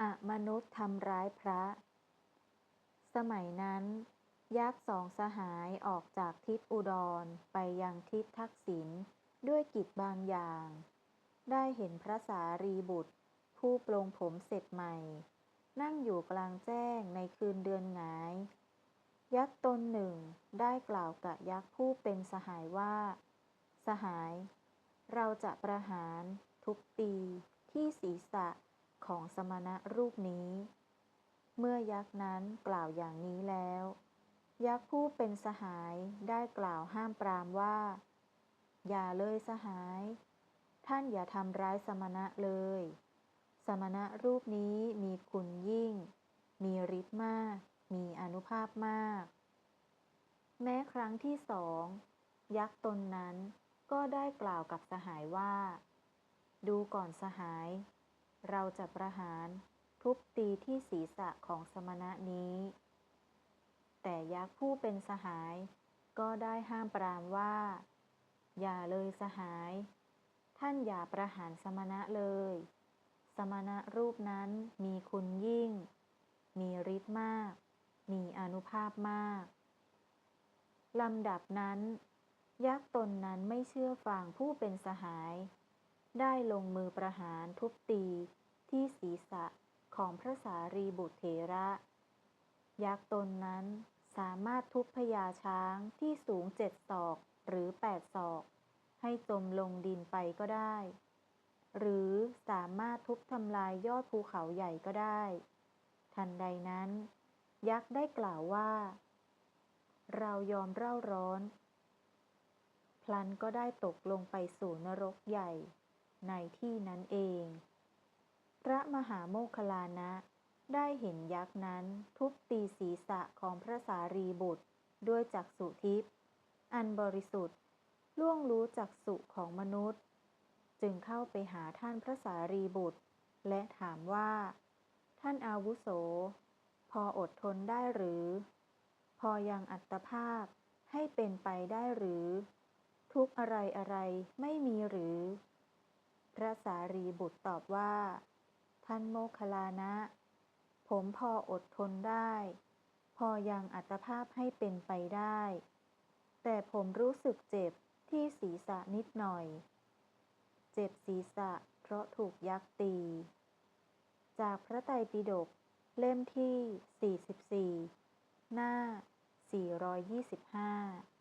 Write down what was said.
อมนุษย์ทำร้ายพระ สมัยนั้น ยักษ์สองสหายออกจากทิศอุดรไปยังทิศทักษิณด้วยกิจบางอย่าง ได้เห็นพระสารีบุตร ผู้ปลงผมเสร็จใหม่ นั่งอยู่กลางแจ้งในคืนเดือนหงาย ยักษ์ตนหนึ่งได้กล่าวกับยักษ์ผู้เป็นสหายว่า สหาย เราจะประหาร ทุบตี ที่ศีรษะ ของสมณะรูปนี้ เมื่อยักษ์นั้นกล่าวอย่างนี้แล้ว ยักษ์ผู้เป็นสหายได้กล่าวห้ามปรามว่า อย่าเลยสหาย ท่านอย่าทำร้ายสมณะเลย สมณะรูปนี้มีคุณยิ่ง มีฤทธิ์มาก มีอนุภาพมาก แม้ครั้งที่สองยักษ์ตนนั้นก็ได้กล่าวกับสหายว่า ดูก่อนสหาย เราจะประหารทุบตีที่ศีรษะของสมณะนี้ แต่ยักษ์ผู้เป็นสหาย ก็ได้ห้ามปรามว่า อย่าเลยสหาย ท่านอย่าประหารสมณะเลย สมณะรูปนั้นมีคุณยิ่ง มีฤทธิ์มาก มีอนุภาพมาก ลำดับนั้น ยักษ์ตนนั้นไม่เชื่อฟังผู้เป็นสหาย ได้ลงมือประหารทุบตีที่ศีรษะของพระสารีบุตรเถระ ยักษ์ตนนั้นสามารถทุบพญาช้างที่สูงเจ็ดศอกหรือแปดศอก ให้จมลงดินไปก็ได้ หรือสามารถทุบทำลายยอดภูเขาใหญ่ก็ได้ ทันใดนั้น ยักษ์ได้กล่าวว่า เรายอมเร่าร้อน พลันก็ได้ตกลงไปสู่นรกใหญ่ ในที่นั้นเอง พระมหาโมคลานะ ได้เห็นยักษ์นั้นทุบตีศีรษะของพระสารีบุตรด้วยจักษุทิพย์อันบริสุทธิ์ล่วงรู้จักษุของมนุษย์ จึงเข้าไปหาท่านพระสารีบุตร และถามว่า ท่านอาวุโส พออดทนได้หรือ พอยังอัตภาพให้เป็นไปได้หรือ ทุกอะไรอะไรไม่มีหรือ ระสารีบุตรตอบว่า ท่านโมคคลลานะ ผมพออดทนได้ พอยังอัตภาพให้เป็นไปได้ แต่ผมรู้สึกเจ็บที่ศีรษะนิดหน่อย เจ็บศีรษะเพราะถูกยักษ์ตี จากพระไตรปิฎกเล่มที่ 44 หน้า 425